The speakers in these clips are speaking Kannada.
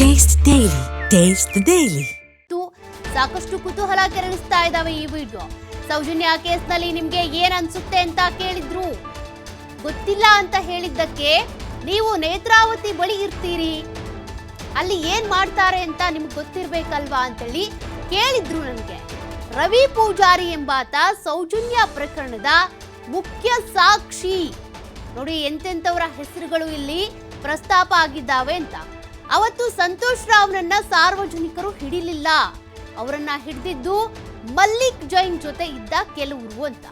Taste daily Daily. ಡೈಲಿ ಸಾಕಷ್ಟು ಕುತೂಹಲ ಕೆರಳಿಸ್ತಾ ಇದಾವೆ ಈ ವಿಡಿಯೋ. ಸೌಜನ್ಯ ಕೇಸ್ನಲ್ಲಿ ನಿಮ್ಗೆ ಏನ್ ಅನ್ಸುತ್ತೆ ಅಂತ ಕೇಳಿದ್ರು. ಗೊತ್ತಿಲ್ಲ ಅಂತ ಹೇಳಿದ್ದಕ್ಕೆ ನೀವು ನೇತ್ರಾವತಿ ಬಳಿ ಇರ್ತೀರಿ. ಅಲ್ಲಿ ಏನ್ ಮಾಡ್ತಾರೆ ಅಂತ ನಿಮ್ಗೆ ಗೊತ್ತಿರ್ಬೇಕಲ್ವಾ ಅಂತೇಳಿ ಕೇಳಿದ್ರು ನನಗೆ. ರವಿ ಪೂಜಾರಿ ಎಂಬಾತ ಸೌಜನ್ಯ ಪ್ರಕರಣದ ಮುಖ್ಯ ಸಾಕ್ಷಿ. ನೋಡಿ ಎಂತೆಂಥವರ ಹೆಸರುಗಳು ಇಲ್ಲಿ. ಪ್ರಸ್ತಾಪ ಆಗಿದ್ದಾವೆ ಅಂತ. ಅವತ್ತು ಸಂತೋಷ್ ರಾವ್ನನ್ನ ಸಾರ್ವಜನಿಕರು ಹಿಡಿಲಿಲ್ಲ. ಅವರನ್ನ ಹಿಡಿದಿದ್ದು ಮಲ್ಲಿಕ್ ಜೈನ್ ಜೊತೆ ಇದ್ದ ಕೆಲವರು ಅಂತ.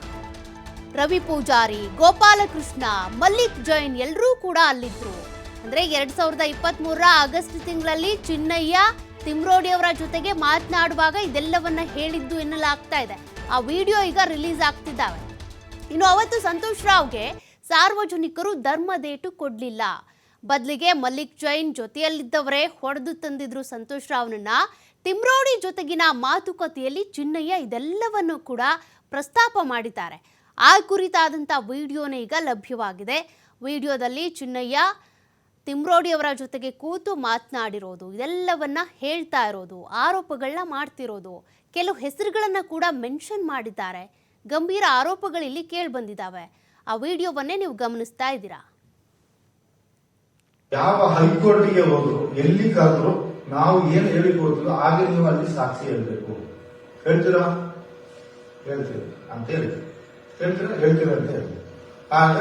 ರವಿ ಪೂಜಾರಿ, ಗೋಪಾಲಕೃಷ್ಣ, ಮಲ್ಲಿಕ್ ಜೈನ್ ಎಲ್ಲರೂ ಕೂಡ ಅಲ್ಲಿದ್ರು. ಅಂದ್ರೆ ಎರಡ್ ಸಾವಿರದ ಇಪ್ಪತ್ತ್ ಮೂರರ ಆಗಸ್ಟ್ ತಿಂಗಳಲ್ಲಿ ಚಿನ್ನಯ್ಯ, ತಿಮ್ರೋಡಿ ಅವರ ಜೊತೆಗೆ ಮಾತನಾಡುವಾಗ ಇದೆಲ್ಲವನ್ನ ಹೇಳಿದ್ದು ಎನ್ನಲಾಗ್ತಾ ಇದೆ. ಆ ವಿಡಿಯೋ ಈಗ ರಿಲೀಸ್ ಆಗ್ತಿದ್ದಾವೆ. ಇನ್ನು ಅವತ್ತು ಸಂತೋಷ್ ರಾವ್ಗೆ ಸಾರ್ವಜನಿಕರು ಧರ್ಮದೇಟು ಕೊಡ್ಲಿಲ್ಲ. ಬದಲಿಗೆ ಮಲ್ಲಿಕ್ ಜೈನ್ ಜೊತೆಯಲ್ಲಿದ್ದವರೇ ಹೊಡೆದು ತಂದಿದ್ರು ಸಂತೋಷ್ ರಾವ್ನನ್ನ. ತಿಮ್ರೋಡಿ ಜೊತೆಗಿನ ಮಾತುಕತೆಯಲ್ಲಿ ಚಿನ್ನಯ್ಯ ಇದೆಲ್ಲವನ್ನು ಕೂಡ ಪ್ರಸ್ತಾಪ ಮಾಡಿದ್ದಾರೆ. ಆ ಕುರಿತಾದಂಥ ವಿಡಿಯೋನೇ ಈಗ ಲಭ್ಯವಾಗಿದೆ. ವಿಡಿಯೋದಲ್ಲಿ ಚಿನ್ನಯ್ಯ ತಿಮ್ರೋಡಿಯವರ ಜೊತೆಗೆ ಕೂತು ಮಾತನಾಡಿರೋದು, ಇದೆಲ್ಲವನ್ನ ಹೇಳ್ತಾ ಇರೋದು, ಆರೋಪಗಳನ್ನ ಮಾಡ್ತಿರೋದು, ಕೆಲವು ಹೆಸರುಗಳನ್ನ ಕೂಡ ಮೆನ್ಷನ್ ಮಾಡಿದ್ದಾರೆ. ಗಂಭೀರ ಆರೋಪಗಳಿಲ್ಲಿ ಕೇಳಿ ಬಂದಿದ್ದಾವೆ ಆ ವಿಡಿಯೋವನ್ನೇ ನೀವು ಗಮನಿಸ್ತಾ ಇದ್ದೀರಾ? ಯಾವ ಹೈಕೋರ್ಟಿಗೆ ಹೋದ್ರು ಎಲ್ಲಿ ಕರೆದ್ರು ನಾವು ಏನ್ ಹೇಳಿ ಕೊಡ್ತೀವೋ ಹಾಗೆ ನೀವು ಅಲ್ಲಿ ಸಾಕ್ಷಿ ಹೇಳ್ಬೇಕು. ಹೇಳ್ತೀರಾ? ಹೇಳ್ತೀರಿ ಅಂತ ಹೇಳಿ. ಹೇಳ್ತೀರಾ? ಹೇಳ್ತೀರಾ ಅಂತ ಹೇಳಿ. ಆಗ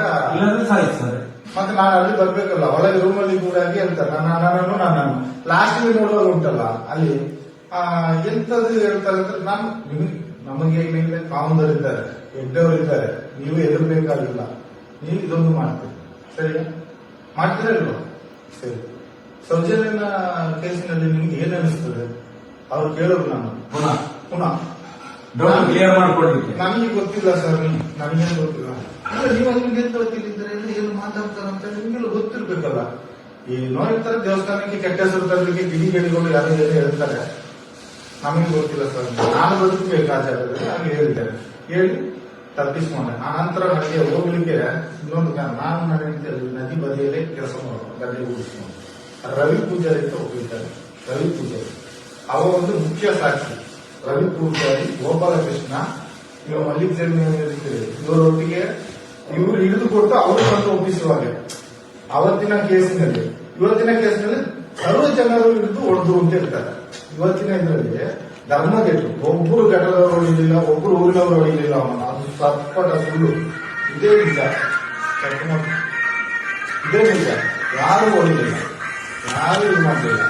ಮತ್ತೆ ನಾನು ಅಲ್ಲಿ ಬರ್ಬೇಕಲ್ಲ ಒಳಗೆ ರೂಮಲ್ಲಿ ಕೂಡ ಹಾಗೆ ನಾನು ನಾನು ನನ್ನನ್ನು ಲಾಸ್ಟ್ ಲಾಸ್ಟ್ ನೋಡುವಾಗ ಉಂಟಲ್ಲ ಅಲ್ಲಿ ಆ, ಎಂತದು ಹೇಳ್ತಾರೆ ಅಂದ್ರೆ ನಾನು ನಿಮಗೆ ನಮಗೆ ಮೇಲೆ ಕಾಮದವ್ರು ಇದ್ದಾರೆ ಎಡ್ಡವರು ಇದ್ದಾರೆ. ನೀವು ಹೆದರ್ಬೇಕಾಗಿಲ್ಲ ನೀವು ಇದೊಂದು ಮಾಡ್ತೀರಿ. ಸರಿಯಾ ಮಾಡ್ತೀರಾ ಇಲ್ವಾ? ಸರಿ. ಸೌಜನ್ಯನ ಕೇಸಿನಲ್ಲಿ ನಿಮ್ಗೆ ಏನ್ ಅನಿಸ್ತದೆ? ಅವ್ರು ಕೇಳೋರು ನಾನು. ಪುನಃ ಪುನಃ. ಡೌಟ್ ಕ್ಲಿಯರ್ ಮಾಡ್ಕೊಡ್ಲಿಕ್ಕೆ. ನನಗೆ ಗೊತ್ತಿಲ್ಲ ಸರ್ ನನಗೇನು ಗೊತ್ತಿಲ್ಲ. ಅಂದ್ರೆ ನೀವು ನಿಮ್ಗೆ ಎಂತ ಗೊತ್ತಿಲ್ಲಿದ್ದಾರೆ ಏನು ಮಾತಾಡ್ತಾರೆ ಅಂತ ನಿಮ್ಗೆಲ್ಲ ಗೊತ್ತಿರ್ಬೇಕಲ್ಲ. ಈ ಹೇಳ್ತಾರೆ ದೇವಸ್ಥಾನಕ್ಕೆ ಕೆಟ್ಟ ಹೆಸರು ತರಲಿಕ್ಕೆ ಗಿಡಿ ಗಿಡಿಗಳು ಯಾರು ಏನು ಹೇಳ್ತಾರೆ? ನಮಗೆ ಗೊತ್ತಿಲ್ಲ ಸರ್. ನಾನು ಬದುಕಬೇಕು ಆಚಾರದಲ್ಲಿ ನಾನು ಹೇಳಿದ್ದಾರೆ. ಹೇಳಿ. ತಪ್ಪಿಸ್ಕೊಂಡೆ ಆ ನಂತರ ನನಗೆ ಹೋಗ್ಲಿಕ್ಕೆ ಇನ್ನೊಂದು ನಾನು ನನ್ನ ನದಿ ಬದಿಯಲ್ಲೇ ಕೆಲಸ ಮಾಡೋದು ಗದ್ದೆ ಉಳಿಸ್ಕೊಂಡು ರವಿ ಪೂಜಾರಿ ಅಂತ ಹೋಗಿದ್ದಾರೆ ರವಿ ಪೂಜಾರಿ. ಅವ ಒಂದು ಮುಖ್ಯ ಸಾಕ್ಷಿ. ರವಿ ಪೂಜಾರಿ, ಗೋಪಾಲಕೃಷ್ಣ ಇವ ಮಲ್ಲಿಕಾರ್ಜುನ ಇವರೊಟ್ಟಿಗೆ ಇವರು ಹಿಡಿದು ಕೊಟ್ಟು ಅವರು ಬಂದು ಒಪ್ಪಿಸುವಾಗ ಅವತ್ತಿನ ಕೇಸಿನಲ್ಲಿ, ಇವತ್ತಿನ ಕೇಸಿನಲ್ಲಿ ಸರ್ವ ಜನರು ಹಿಡಿದು ಹೊಡೆದು ಅಂತ ಹೇಳ್ತಾರೆ. ಇವತ್ತಿನ ಇದರಲ್ಲಿ ಧರ್ಮಗೆಟ್ಟು ಒಬ್ಬರು ಘಟದವರು ಹೊಡಿಲಿಲ್ಲ ಒಬ್ಬರು ಊರಿನವರು ಹೊಡಿಲಿಲ್ಲ ಅವನ ಅದು ಸಪ್ಪಟ ಸುಳ್ಳು ಇದೇ ನಿಜ ಚೆಕ್ ಮಾಡಿ. ಇದೇ ನಿಜ ಯಾರು ಹೊಡಿಲಿಲ್ಲ ಯಾರು ಇದು ಮಾಡಲಿಲ್ಲ